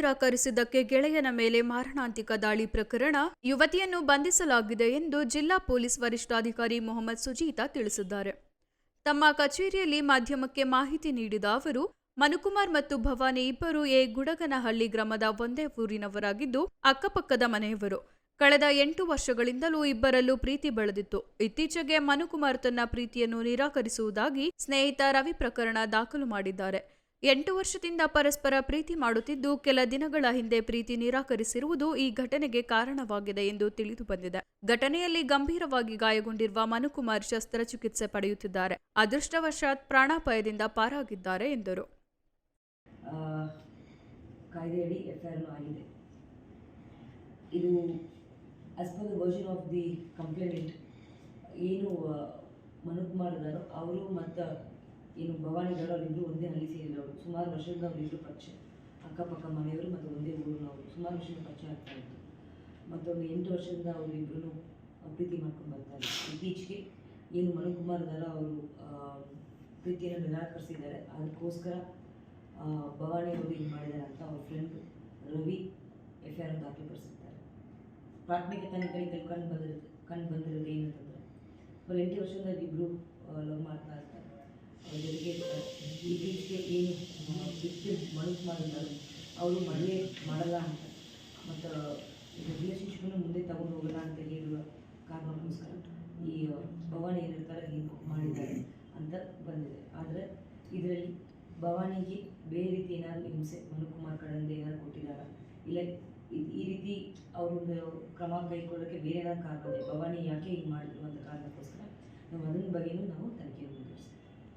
ನಿರಾಕರಿಸಿದ್ದಕ್ಕೆ ಗೆಳೆಯನ ಮೇಲೆ ಮಾರಣಾಂತಿಕ ದಾಳಿ ಪ್ರಕರಣ ಯುವತಿಯನ್ನು ಬಂಧಿಸಲಾಗಿದೆ ಎಂದು ಜಿಲ್ಲಾ ಪೊಲೀಸ್ ವರಿಷ್ಠಾಧಿಕಾರಿ ಮೊಹಮ್ಮದ್ ಸುಜೀತಾ ತಿಳಿಸಿದ್ದಾರೆ. ತಮ್ಮ ಕಚೇರಿಯಲ್ಲಿ ಮಾಧ್ಯಮಕ್ಕೆ ಮಾಹಿತಿ ನೀಡಿದ ಅವರು, ಮನುಕುಮಾರ್ ಮತ್ತು ಭವಾನಿ ಇಬ್ಬರು ಎ. ಗುಡಗನಹಳ್ಳಿ ಗ್ರಾಮದ ಒಂದೇ ಊರಿನವರಾಗಿದ್ದು, ಅಕ್ಕಪಕ್ಕದ ಮನೆಯವರು. ಕಳೆದ ಎಂಟು ವರ್ಷಗಳಿಂದಲೂ ಇಬ್ಬರಲ್ಲೂ ಪ್ರೀತಿ ಬೆಳೆದಿತ್ತು. ಇತ್ತೀಚೆಗೆ ಮನುಕುಮಾರ್ ತನ್ನ ಪ್ರೀತಿಯನ್ನು ನಿರಾಕರಿಸುವುದಾಗಿ ಸ್ನೇಹಿತ ರವಿ ಪ್ರಕರಣ ದಾಖಲು ಮಾಡಿದ್ದಾರೆ. ಎಂಟು ವರ್ಷದಿಂದ ಪರಸ್ಪರ ಪ್ರೀತಿ ಮಾಡುತ್ತಿದ್ದು, ಕೆಲ ದಿನಗಳ ಹಿಂದೆ ಪ್ರೀತಿ ನಿರಾಕರಿಸಿರುವುದು ಈ ಘಟನೆಗೆ ಕಾರಣವಾಗಿದೆ ಎಂದು ತಿಳಿದು ಬಂದಿದೆ. ಘಟನೆಯಲ್ಲಿ ಗಂಭೀರವಾಗಿ ಗಾಯಗೊಂಡಿರುವ ಮನುಕುಮಾರ್ ಶಸ್ತ್ರಚಿಕಿತ್ಸೆ ಪಡೆಯುತ್ತಿದ್ದಾರೆ. ಅದೃಷ್ಟವಶಾತ್ ಪ್ರಾಣಾಪಾಯದಿಂದ ಪಾರಾಗಿದ್ದಾರೆ ಎಂದರು. ಏನು ಮನುಕುಮಾರ್ ಅವರು ಮತ್ತು ಏನು ಭವಾನಿ ಅವರಿಬ್ಬರು ಒಂದೇ ಹಳ್ಳಿ ಸೇರಿದವರು ಸುಮಾರು ವರ್ಷದಿಂದ ಅವರಿಬ್ಬರು ಪರಿಚಯ. ಅಕ್ಕಪಕ್ಕ ಮನೆಯವರು ಮತ್ತು ಒಂದೇ ಊರಿನವರು ಸುಮಾರು ವರ್ಷದಿಂದ ಪರಿಚಯ ಆಗ್ತಾ ಇತ್ತು ಮತ್ತೊಂದು ಎಂಟು ವರ್ಷದಿಂದ ಅವರಿಬ್ಬರು ಪ್ರೀತಿ ಮಾಡ್ಕೊಂಡು ಬರ್ತಾರೆ ಇತ್ತೀಚೆಗೆ ಏನು ಮನುಕುಮಾರ್ ಇದ್ದಾರೋ ಅವರು ಪ್ರೀತಿಯನ್ನು ನಿರಾಕರಿಸಿದ್ದಾರೆ. ಅದಕ್ಕೋಸ್ಕರ ಭವಾನಿ ಅವರು ಏನು ಮಾಡಿದ್ದಾರೆ ಅಂತ ಅವ್ರ friend Ravi F I R ದಾಖಲೆಪಡಿಸಿದ್ದಾರೆ ಪ್ರಾಥಮಿಕ ತನಿಖೆಯಲ್ಲಿ ಕಂಡು ಬಂದಿರೋದು ಕಂಡು ಬಂದಿರೋದು ಏನಂತಂದರೆ, ಅವ್ರು ಎಂಟು ವರ್ಷದಿಂದ ಇಬ್ಬರು ಲವ್ ಮಾಡ್ತಾ ಆ, ಇತ್ತೀಚೆಗೆ ಏನು ಬಿಟ್ಟು ಮನಸ್ಸು ಮಾಡಿದ್ದಾರೆ ಅವರು ಮದುವೆ ಮಾಡಲ್ಲ ಅಂತ. ಮತ್ತು ರಿಲೇಶನ್ಶಿಪ್ನ ಮುಂದೆ ತಗೊಂಡು ಹೋಗಲ್ಲ ಅಂತ ಹೇಳುವ ಕಾರಣಕ್ಕೋಸ್ಕರ ಈ ಭವಾನಿ ಏನಿರ್ತಾರೆ ಹೀಗೆ ಮಾಡಿದ್ದಾರೆ ಅಂತ ಬಂದಿದೆ. ಆದರೆ ಇದರಲ್ಲಿ ಭವಾನಿಗೆ ಬೇರೆ ರೀತಿ ಏನಾದರೂ ಹಿಂಸೆ ಮನುಕುಮಾರ್ ಕಡೆಯಿಂದ ಏನಾದ್ರು ಕೊಟ್ಟಿದ್ದಾರೆ? ಇಲ್ಲ ಈ ರೀತಿ ಅವರು ಕ್ರಮ ಕೈಗೊಳ್ಳೋಕ್ಕೆ ಬೇರೆ ಏನಾದ್ರು ಕಾರಣ ಭವಾನಿ ಯಾಕೆ ಹಿಂಗೆ ಮಾಡಿದ್ರು ಅಂತ ಕಾರಣಕ್ಕೋಸ್ಕರ ನಾವು ಅದನ್ನ ಬಗ್ಗೆಯೂ ನಾವು ತನಿಖೆ